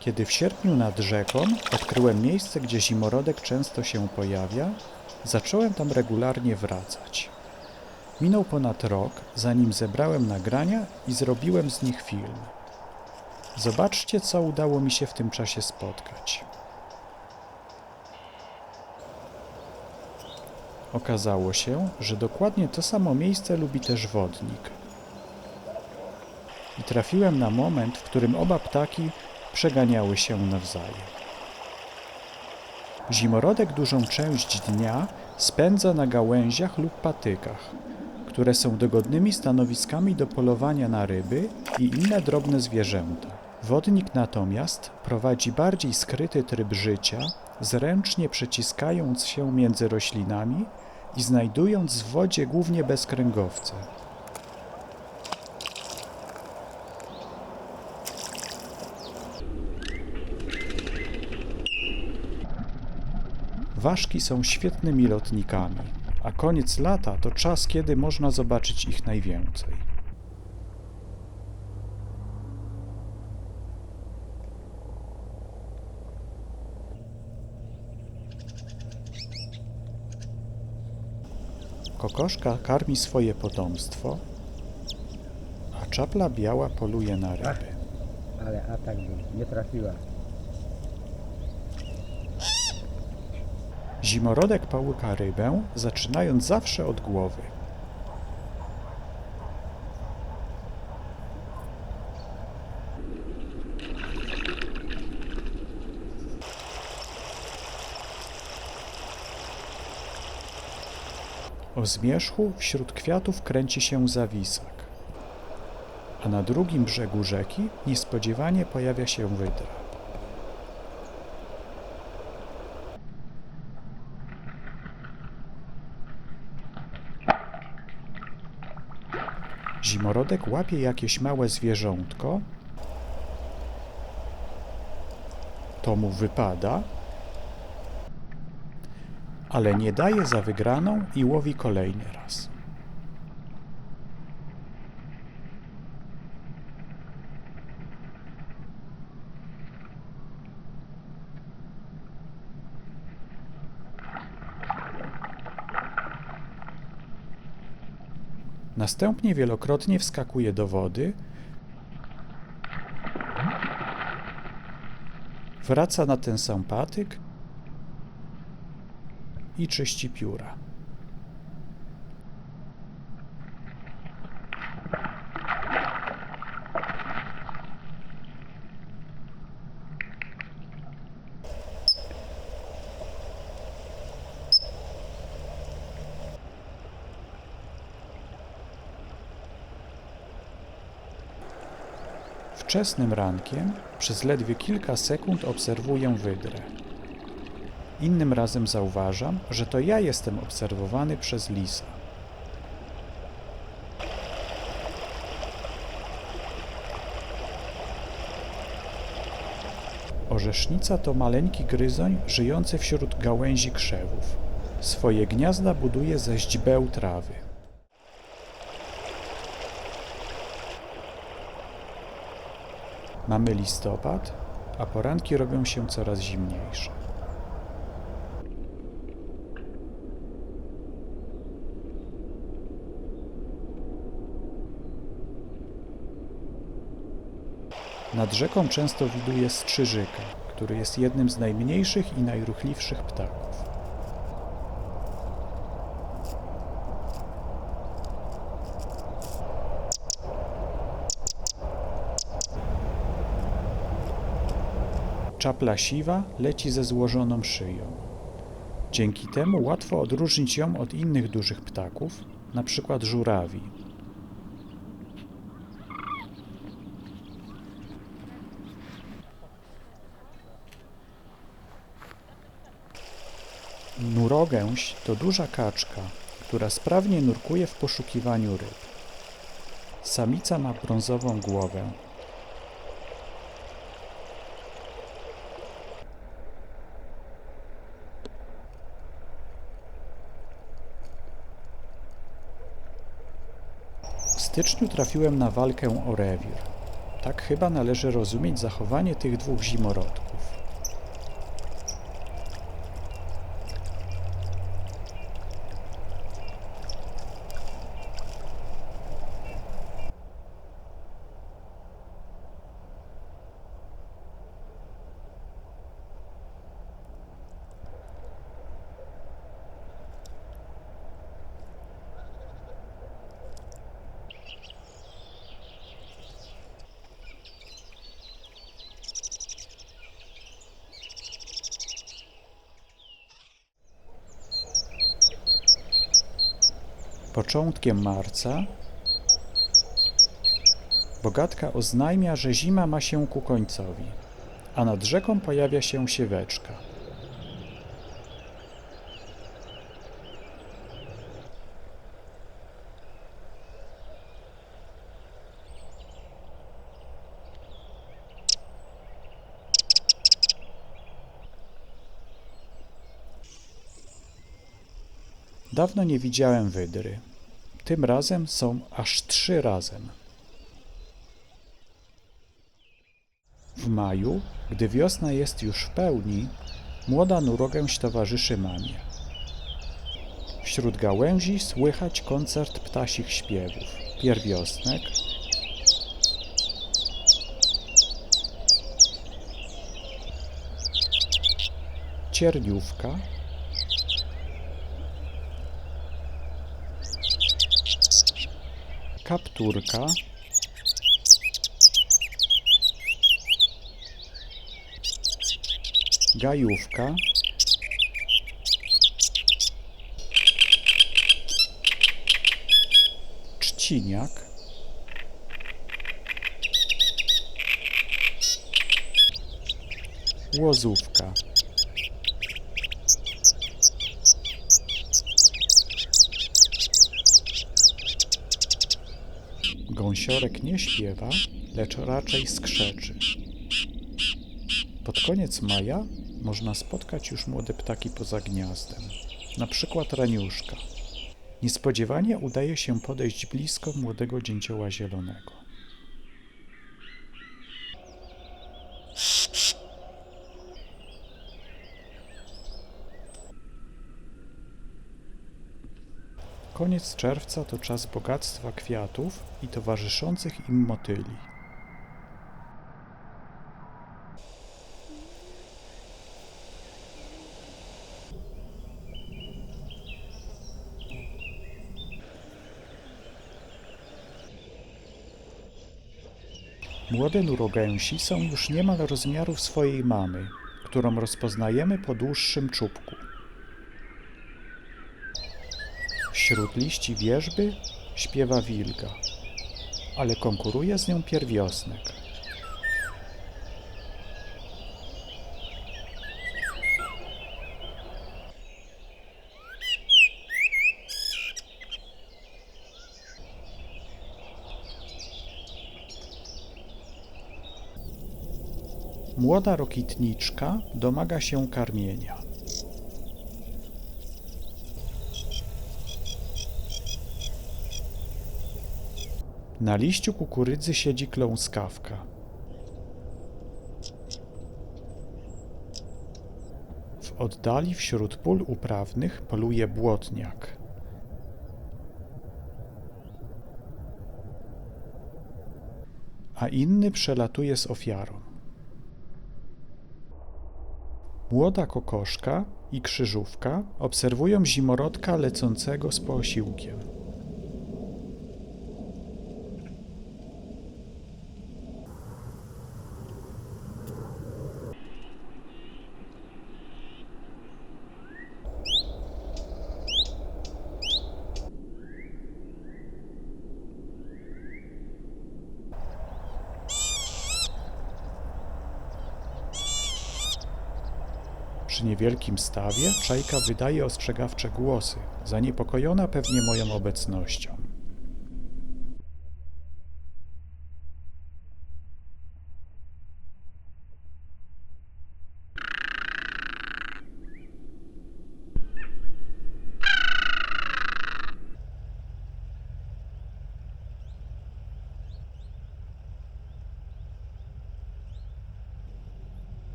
Kiedy w sierpniu nad rzeką odkryłem miejsce, gdzie zimorodek często się pojawia, zacząłem tam regularnie wracać. Minął ponad rok, zanim zebrałem nagrania i zrobiłem z nich film. Zobaczcie, co udało mi się w tym czasie spotkać. Okazało się, że dokładnie to samo miejsce lubi też wodnik. I trafiłem na moment, w którym oba ptaki przeganiały się nawzajem. Zimorodek dużą część dnia spędza na gałęziach lub patykach, które są dogodnymi stanowiskami do polowania na ryby i inne drobne zwierzęta. Wodnik natomiast prowadzi bardziej skryty tryb życia, zręcznie przeciskając się między roślinami i znajdując w wodzie głównie bezkręgowce. Ważki są świetnymi lotnikami, a koniec lata to czas, kiedy można zobaczyć ich najwięcej. Kokoszka karmi swoje potomstwo, a czapla biała poluje na ryby. Ale atak był, nie trafiła. Zimorodek połyka rybę, zaczynając zawsze od głowy. O zmierzchu wśród kwiatów kręci się zawisak, a na drugim brzegu rzeki niespodziewanie pojawia się wydra. Zimorodek łapie jakieś małe zwierzątko, to mu wypada, ale nie daje za wygraną i łowi kolejny raz. Następnie wielokrotnie wskakuje do wody, wraca na ten sam patyk i czyści pióra. Wczesnym rankiem przez ledwie kilka sekund obserwuję wydrę. Innym razem zauważam, że to ja jestem obserwowany przez lisa. Orzesznica to maleńki gryzoń żyjący wśród gałęzi krzewów. Swoje gniazda buduje ze źdźbeł trawy. Mamy listopad, a poranki robią się coraz zimniejsze. Nad rzeką często widuje strzyżyka, który jest jednym z najmniejszych i najruchliwszych ptaków. Czapla siwa leci ze złożoną szyją. Dzięki temu łatwo odróżnić ją od innych dużych ptaków, przykład żurawi. Nurogęś to duża kaczka, która sprawnie nurkuje w poszukiwaniu ryb. Samica ma brązową głowę. Styczniu trafiłem na walkę o rewir. Tak chyba należy rozumieć zachowanie tych dwóch zimorodków. Początkiem marca Bogatka oznajmia, że zima ma się ku końcowi, a nad rzeką pojawia się sieweczka. Dawno nie widziałem wydry. Tym razem są aż trzy razem. W maju, gdy wiosna jest już w pełni, młoda nurogęś towarzyszy mamie. Wśród gałęzi słychać koncert ptasich śpiewów. Pierwiosnek, cierniówka, kapturka, gajówka, trzciniak, łozówka. Gąsiorek nie śpiewa, lecz raczej skrzeczy. Pod koniec maja można spotkać już młode ptaki poza gniazdem, na przykład raniuszka. Niespodziewanie udaje się podejść blisko młodego dzięcioła zielonego. Koniec czerwca to czas bogactwa kwiatów i towarzyszących im motyli. Młode nurogęsi są już niemal rozmiarów swojej mamy, którą rozpoznajemy po dłuższym czubku. Wśród liści wierzby śpiewa wilga, ale konkuruje z nią pierwiosnek. Młoda rokitniczka domaga się karmienia. Na liściu kukurydzy siedzi kląskawka. W oddali wśród pól uprawnych poluje błotniak. A inny przelatuje z ofiarą. Młoda kokoszka i krzyżówka obserwują zimorodka lecącego z posiłkiem. Przy niewielkim stawie czajka wydaje ostrzegawcze głosy, zaniepokojona pewnie moją obecnością.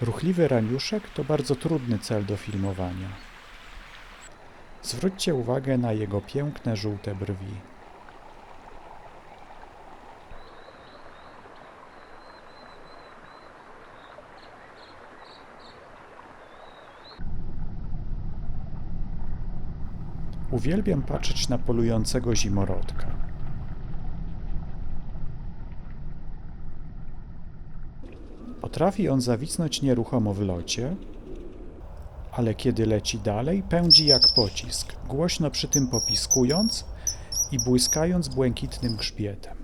Ruchliwy raniuszek to bardzo trudny cel do filmowania. Zwróćcie uwagę na jego piękne żółte brwi. Uwielbiam patrzeć na polującego zimorodka. Potrafi on zawisnąć nieruchomo w locie, ale kiedy leci dalej, pędzi jak pocisk, głośno przy tym popiskując i błyskając błękitnym grzbietem.